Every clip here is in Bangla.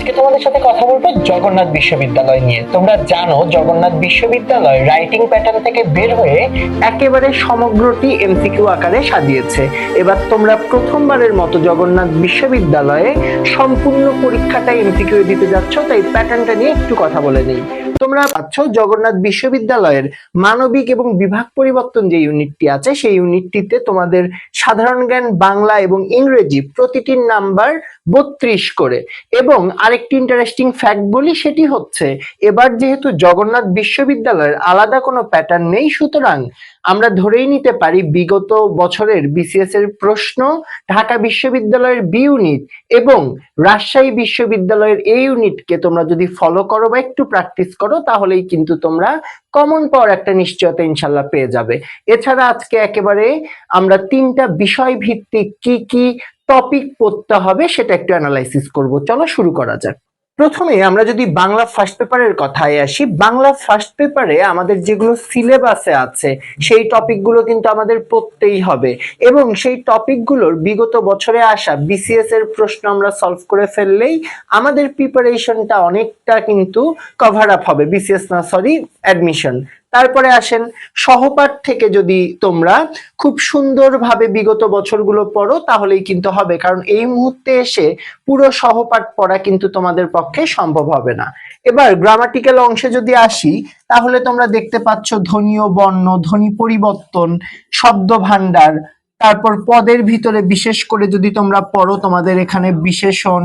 আজকে তোমাদের সাথে কথা বলব জগন্নাথ বিশ্ববিদ্যালয় নিয়ে। তোমরা জানো জগন্নাথ বিশ্ববিদ্যালয় রাইটিং প্যাটার্ন থেকে বের হয়ে একেবারে সমগ্রটি এমসিকিউ আকারে সাজিয়েছে। এবার তোমরা প্রথমবারের মতো জগন্নাথ বিশ্ববিদ্যালয়ে সম্পূর্ণ পরীক্ষাটা এমসিকিউ দিতে যাচ্ছ, তাই প্যাটার্নটা নিয়ে একটু কথা বলে নেই। তোমরা পাচ্ছ জগন্নাথ বিশ্ববিদ্যালয়ের মানবিক এবং বিভাগ পরিবর্তন যে ইউনিটটি আছে, সেই ইউনিটটিতে তোমাদের সাধারণ জ্ঞান, বাংলা এবং ইংরেজি প্রতিটির নাম্বার বত্রিশ করে। এবং আরেকটি ইন্টারেস্টিং ফ্যাক্ট বলি, সেটি হচ্ছে, এবার যেহেতু জগন্নাথ বিশ্ববিদ্যালয়ের আলাদা কোনো প্যাটার্ন নেই, সুতরাং আমরা ধরেই নিতে পারি বিগত বছরের বিসিএস এর প্রশ্ন ঢাকা বিশ্ববিদ্যালয়ের বি ইউনিট এবং রাজশাহী বিশ্ববিদ্যালয়ের এ ইউনিটকে তোমরা যদি ফলো করো বা একটু প্র্যাকটিস করো, তাহলেই কিন্তু তোমরা কমন পাওয়ার একটা নিশ্চয়তা ইনশাল্লাহ পেয়ে যাবে। এছাড়া আজকে একেবারে আমরা তিনটা বিষয় ভিত্তিক কি কি টপিক পড়তে হবে সেটা একটু অ্যানালাইসিস করব। চলো শুরু করা যাক। প্রথমে আমরা যদি বাংলা ফার্স্ট পেপারের কথায় আসি, বাংলা ফার্স্ট পেপারে আমাদের যেগুলো সিলেবাসে আছে, সেই টপিকগুলো কিন্তু আমাদের পড়তেই হবে। এবং সেই টপিকগুলোর বিগত বছরে আসা বিসিএস এর প্রশ্ন আমরা সলভ করে ফেললেই আমাদের প্রিপারেশনটা অনেকটা কিন্তু কভার আপ হবে। বিসিএস না সরি অ্যাডমিশন তারপরে আসেন সহপাঠ থেকে যদি তোমরা খুব সুন্দরভাবে বিগত বছরগুলো পড়ো, তাহলেই কিন্তু হবে। কারণ এই মুহূর্তে এসে পুরো সহপাঠ পড়া কিন্তু তোমাদের পক্ষে সম্ভব হবে না। এবার গ্রামাটিক্যাল অংশে যদি আসি, তাহলে তোমরা দেখতে পাচ্ছ ধ্বনি ও বর্ণ, ধ্বনি পরিবর্তন শব্দ ভান্ডার তারপর পদের ভিতরে বিশেষ করে যদি তোমরা পড়ো, তোমাদের এখানে বিশেষণ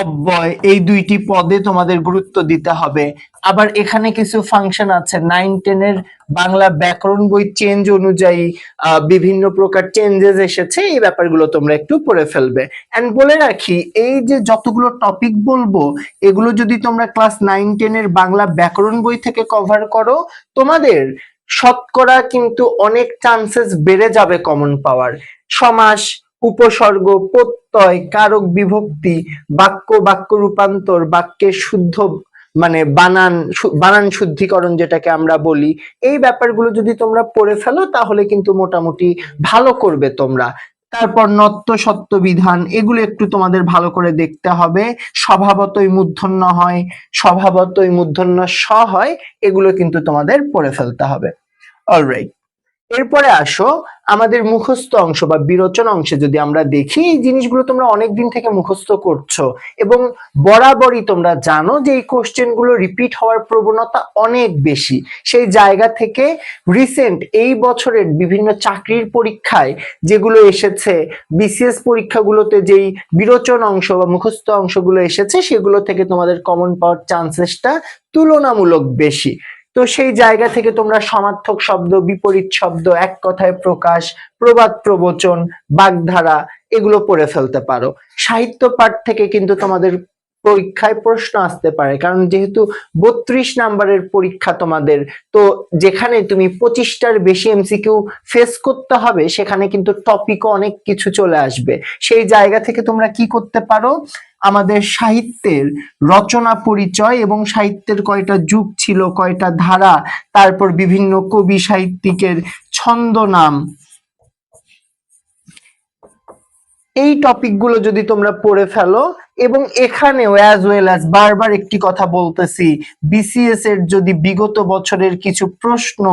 অব্যয়, এই দুইটি পদে তোমাদের গুরুত্ব দিতে হবে। আবার এখানে কিছু ফাংশন আছে নাইন টেনের বাংলা ব্যাকরণ বই চেঞ্জ অনুযায়ী বিভিন্ন প্রকার চেঞ্জেস এসেছে, এই ব্যাপারগুলো তোমরা একটু পড়ে ফেলবে। এন্ড বলে রাখি, এই যে যতগুলো টপিক বলব, এগুলো যদি তোমরা ক্লাস নাইন টেনের বাংলা ব্যাকরণ বই থেকে কভার করো, তোমাদের শতকরা কিন্তু অনেক চান্সেস বেড়ে যাবে কমন পাওয়ার সমাস উপসর্গ, প্রত্যয়, কারক বিভক্তি, বাক্য বাক্য রূপান্তর, বাক্যের শুদ্ধ মানে বানান বানান শুদ্ধিকরণ যেটাকে আমরা বলি, এই ব্যাপারগুলো যদি তোমরা পড়ে ফেলো, তাহলে কিন্তু মোটামুটি ভালো করবে তোমরা। তারপর নত্য, সত্য, বিধান, এগুলো একটু তোমাদের ভালো করে দেখতে হবে। স্বভাবতই মূর্ধন্য হয়, স্বভাবতই মূর্ধন্য স হয়, এগুলো কিন্তু তোমাদের পড়ে ফেলতে হবে। অলরাইট এরপরে আসো আমাদের মুখস্থ অংশ বা বিরোচন অংশে যদি আমরা দেখি, এই জিনিসগুলো তোমরা অনেক দিন থেকে মুখস্থ করছ এবং বরাবরই তোমরা জানো যে এই কোশ্চেনগুলো রিপিট হওয়ার প্রবণতা অনেক বেশি। সেই জায়গা থেকে রিসেন্ট এই বছরের বিভিন্ন চাকরির পরীক্ষায় যেগুলো এসেছে বিসিএস পরীক্ষাগুলোতে যেই বিরোচন অংশ বা মুখস্থ অংশগুলো এসেছে, সেগুলো থেকে তোমাদের কমন পাওয়ার চান্সেসটা তুলনামূলক বেশি। তো সেই জায়গা থেকে তোমরা সমার্থক শব্দ, বিপরীত শব্দ, এক কথায় প্রকাশ, প্রবাদ, প্রবচন, বাগধারা এগুলো পড়ে ফেলতে পারো। সাহিত্য পাঠ থেকে কিন্তু তোমাদের পরীক্ষায় প্রশ্ন আসতে পারে, কারণ যেহেতু বত্রিশ নাম্বারের পরীক্ষা তোমাদের, তো যেখানে তুমি পঁচিশটার বেশি এমসিকিউ ফেস করতে হবে, সেখানে কিন্তু টপিকও অনেক কিছু চলে আসবে। সেই জায়গা থেকে তোমরা কি করতে পারো? আমাদের সাহিত্যের রচনা পরিচয় এবং সাহিত্যের কয়টা যুগ ছিল, কয়টা ধারা, তারপর বিভিন্ন কবি সাহিত্যিকের ছন্দ নাম এই টপিকগুলো যদি তোমরা পড়ে ফেলো, এবং এখানেও অ্যাজ ওয়েল অ্যাজ বারবার একটি কথা বলতেছি বিসিএস এর যদি বিগত বছরের কিছু প্রশ্ন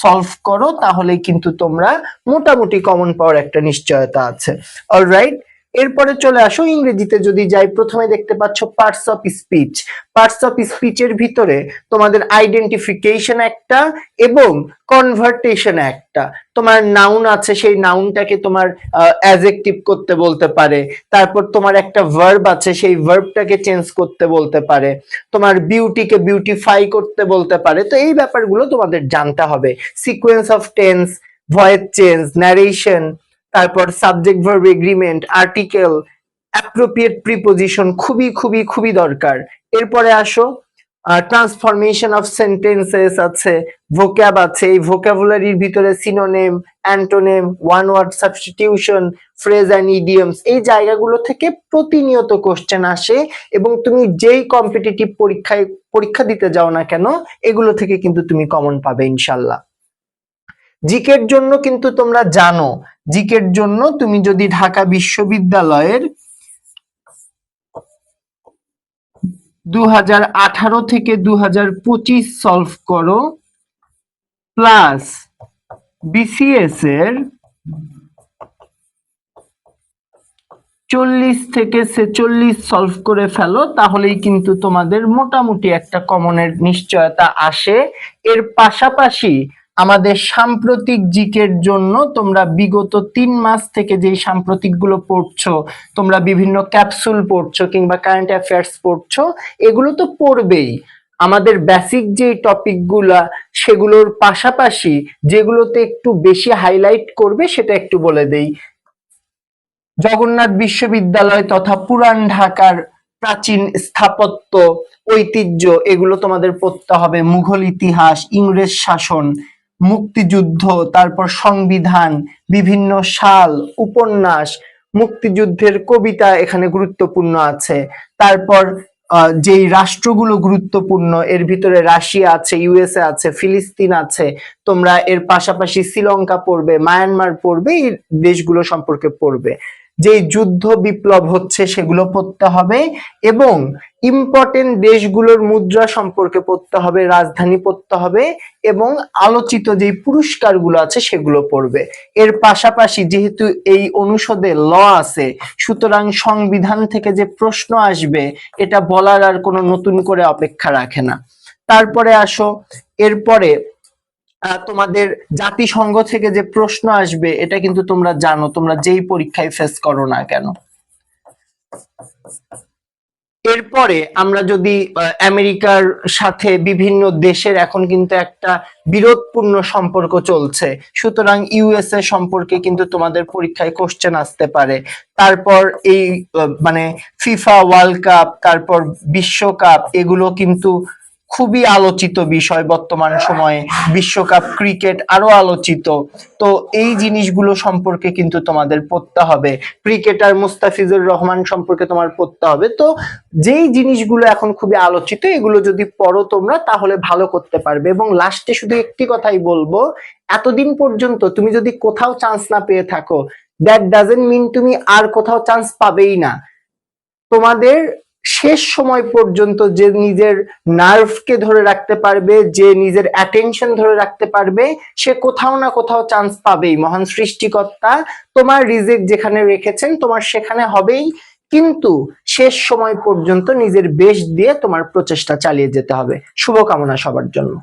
সলভ করো তাহলে কিন্তু তোমরা মোটামুটি কমন পাওয়ার একটা নিশ্চয়তা আছে। অলরাইট এরপরে চলে আসো ইংরেজিতে, যদি যাই প্রথমে দেখতে পাচ্ছ parts of speech parts of স্পিচের ভিতরে তোমাদের আইডেন্টিফিকেশন একটা এবং কনভার্টেশন একটা। তোমার নাউন আছে, সেই নাউনটাকে তোমার অ্যাজেক্টিভ করতে বলতে পারে। তারপর তোমার একটা ভার্ব আছে, সেই ভার্বটাকে চেঞ্জ করতে বলতে পারে। তোমার বিউটিকে বিউটিফাই করতে বলতে পারে। তো এই ব্যাপারগুলো তোমাদের জানতে হবে। Sequence of tense voice change narration তারপর subject verb agreement article appropriate preposition খুবই খুবই খুবই দরকার। এরপরে আসো ট্রান্সফরমেশন অফ সেন্টেন্সেস আছে ভোক্যাব আছে, এই ভোক্যাবুলারির ভিতরে synonym antonym one word substitution phrase and idioms এই জায়গাগুলো থেকে প্রতিনিয়ত কোশ্চেন আসে এবং তুমি যেই কম্পিটিটিভ পরীক্ষায়, পরীক্ষা দিতে যাও না কেন, এগুলো থেকে কিন্তু তুমি কমন পাবে ইনশাল্লাহ। জিকের জন্য কিন্তু তোমরা জানো। জিকের জন্য তুমি যদি ঢাকা বিশ্ববিদ্যালয়ের দু আঠারো থেকে দু সলভ করো প্লাস বিসিএস এর চল্লিশ থেকে ছেচল্লিশ সলভ করে ফেলো, তাহলেই কিন্তু তোমাদের মোটামুটি একটা কমনের নিশ্চয়তা আসে। এর পাশাপাশি আমাদের সাম্প্রতিক জিকের জন্য তোমরা বিগত তিন মাস থেকে যেই সাম্প্রতিকগুলো পড়ছো, তোমরা বিভিন্ন ক্যাপসুল পড়ছো কিংবা কারেন্ট অ্যাফেয়ার্স পড়ছো, এগুলো তো পড়বেই। আমাদের বেসিক যে টপিকগুলা, সেগুলোর পাশাপাশি যেগুলোতে একটু বেশি হাইলাইট করবে সেটা একটু বলে দেই। জগন্নাথ বিশ্ববিদ্যালয় তথা পুরান ঢাকার প্রাচীন স্থাপত্য, ঐতিহ্য, এগুলো তোমাদের পড়তে হবে মুঘল ইতিহাস, ইংরেজ শাসন। মুক্তিযুদ্ধ, তারপর সংবিধান, বিভিন্ন সাল, উপন্যাস, মুক্তিযুদ্ধের কবিতা এখানে গুরুত্বপূর্ণ আছে। তারপর যেই রাষ্ট্রগুলো গুরুত্বপূর্ণ, এর ভিতরে রাশিয়া আছে, ইউএসএ আছে, ফিলিস্তিন আছে, তোমরা এর পাশাপাশি শ্রীলঙ্কা পড়বে, মায়ানমার পড়বে, এই দেশগুলো সম্পর্কে পড়বে। যেই যুদ্ধ বিপ্লব হচ্ছে সেগুলো পড়তে হবে এবং ইম্পর্টেন্ট দেশগুলোর মুদ্রা সম্পর্কে পড়তে হবে, রাজধানী পড়তে হবে এবং আলোচিত যে পুরস্কারগুলো আছে সেগুলো পড়বে। এর পাশাপাশি যেহেতু এই অনুষদে ল আছে, সুতরাং সংবিধান থেকে যে প্রশ্ন আসবে এটা বলার আর কোনো নতুন করে অপেক্ষা রাখে না। তারপরে আসো, এরপরে তোমাদের জাতিসংঘ থেকে যে প্রশ্ন আসবে, এটা কিন্তু তোমরা জানো, তোমরা যেই পরীক্ষায় ফেস করো না কেন? এরপরে আমরা যদি আমেরিকার সাথে বিভিন্ন দেশের এখন কিন্তু একটা বিরোধপূর্ণ সম্পর্ক চলছে, সুতরাং ইউএসএ সম্পর্কে কিন্তু তোমাদের পরীক্ষায় কোশ্চেন আসতে পারে। তারপর এই মানে ফিফা ওয়ার্ল্ড কাপ তারপর বিশ্বকাপ, এগুলো কিন্তু খুবই আলোচিত বিষয় বর্তমান সময়ে, বিশ্বকাপ ক্রিকেট আরও আলোচিত। তো এই জিনিসগুলো সম্পর্কে কিন্তু তোমাদের পড়তে হবে। ক্রিকেটার মুস্তাফিজুর রহমান সম্পর্কে তোমার পড়তে হবে। তো যেই জিনিসগুলো এখন খুবই আলোচিত, এগুলো যদি পড়ো তোমরা, তাহলে ভালো করতে পারবে। এবং লাস্টে শুধু একটি কথাই বলব, এতদিন পর্যন্ত তুমি যদি কোথাও চান্স না পেয়ে থাকো দ্যাট ডাজেন্ট মিন তুমি আর কোথাও চান্স পাবেই না। তোমাদের শেষ সময় পর্যন্ত যে নিজের নার্ভকে ধরে রাখতে পারবে, যে নিজের অ্যাটেনশন ধরে রাখতে পারবে, সে কোথাও না কোথাও চান্স পাবেই। মহান সৃষ্টিকর্তা তোমার রিজেক্ট যেখানে রেখেছেন, তোমার সেখানে হবেই। কিন্তু শেষ সময় পর্যন্ত নিজের বেশ দিয়ে তোমার প্রচেষ্টা চালিয়ে যেতে হবে। শুভকামনা সবার জন্য।